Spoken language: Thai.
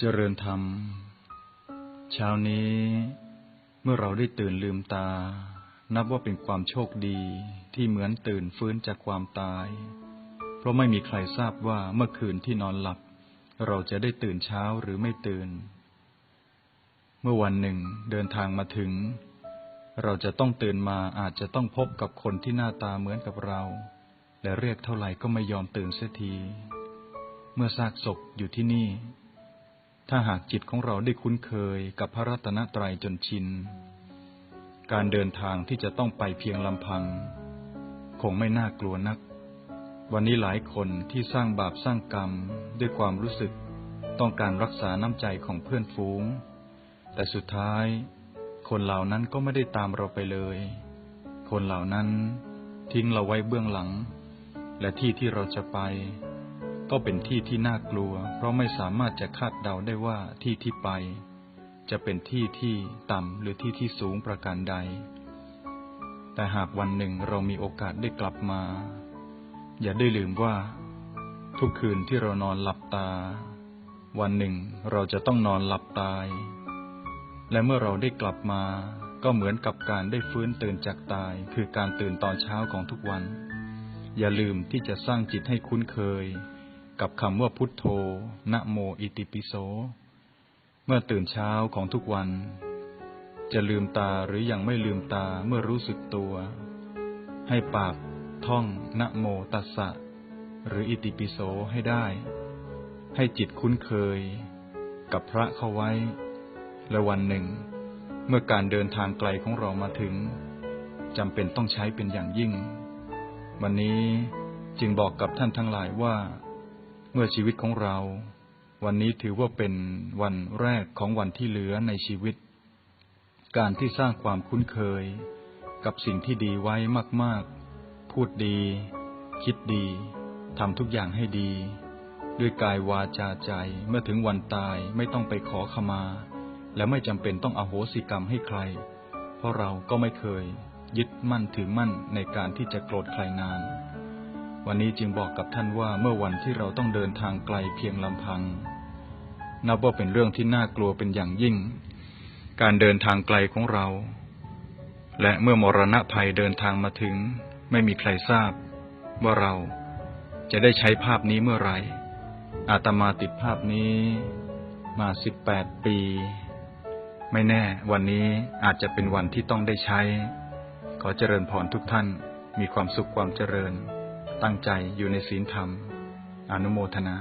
เจริญธรรม เช้านี้เมื่อเราได้ตื่นลืมตา นับว่าเป็นความโชคดีที่เหมือนตื่นฟื้นจากความตาย เพราะไม่มีใครทราบว่าเมื่อคืนที่นอนหลับ เราจะได้ตื่นเช้าหรือไม่ตื่น เมื่อวันหนึ่งเดินทางมาถึง เราจะต้องตื่นมาอาจจะต้องพบกับคนที่หน้าตาเหมือนกับเรา และเรียกเท่าไหร่ก็ไม่ยอมตื่นเสียที เมื่อซากศพอยู่ที่นี่ ถ้าหากจิตของเราได้คุ้นเคยกับพระรัตนตรัยจนชิน การเดินทางที่จะต้องไปเพียงลำพัง คงไม่น่ากลัวนัก วันนี้หลายคนที่สร้างบาปสร้างกรรมด้วยความรู้สึกต้องการรักษาน้ำใจของเพื่อนฝูง แต่สุดท้าย คนเหล่านั้นก็ไม่ได้ตามเราไปเลย คนเหล่านั้นทิ้งเราไว้เบื้องหลัง และที่ที่เราจะไป ก็เป็นที่ที่น่ากลัว เพราะไม่สามารถจะคาดเดาได้ว่าที่ที่ไป จะเป็นที่ที่ต่ำหรือที่ที่สูงประการใด แต่หากวันหนึ่งเรามีโอกาสได้กลับมา อย่าได้ลืมว่า ทุกคืนที่เรานอนหลับตา วันหนึ่งเราจะต้องนอนหลับตาย และเมื่อเราได้กลับมา ก็เหมือนกับการได้ฟื้นตื่นจากตาย คือการตื่นตอนเช้าของทุกวัน อย่าลืมที่จะสร้างจิตให้คุ้นเคย กับคำว่าพุทโธ นะโมอิติปิโส เมื่อตื่นเช้าของทุกวัน จะลืมตาหรือยังไม่ลืมตาเมื่อรู้สึกตัว ให้ปากท่องนะโมตัสสะ หรืออิติปิโสให้ได้ ให้จิตคุ้นเคย กับพระเข้าไว้ และวันหนึ่ง เมื่อการเดินทางไกลของเรามาถึงจำเป็นต้องใช้เป็นอย่างยิ่ง วันนี้จึงบอกกับท่านทั้งหลายว่า เมื่อชีวิตของเรา วันนี้ถือว่าเป็นวันแรกของวันที่เหลือในชีวิต การที่สร้างความคุ้นเคย กับสิ่งที่ดีไว้มาก ๆ พูดดี คิดดีทำทุกอย่างให้ดี ด้วยกายวาจาใจเมื่อถึงวันตายไม่ต้องไปขอขมา และไม่จำเป็นต้องอโหสิกรรมให้ใคร เพราะเราก็ไม่เคยยึดมั่นถือมั่นในการที่จะโกรธใครนาน วันนี้จึงบอกกับท่านว่าเมื่อวันที่เราต้องเดินทางไกลเพียงลำพัง นับว่าเป็นเรื่องที่น่ากลัวเป็นอย่างยิ่ง การเดินทางไกลของเรา และเมื่อมรณะภัยเดินทางมาถึง ไม่มีใครทราบ ว่าเราจะได้ใช้ภาพนี้เมื่อไหร่ อาตมาติดภาพนี้มาสิบแปดปี ไม่แน่วันนี้อาจจะเป็นวันที่ต้องได้ใช้ ขอเจริญพรทุกท่านมีความสุขความเจริญ ตั้งใจอยู่ในศีลธรรม อนุโมทนา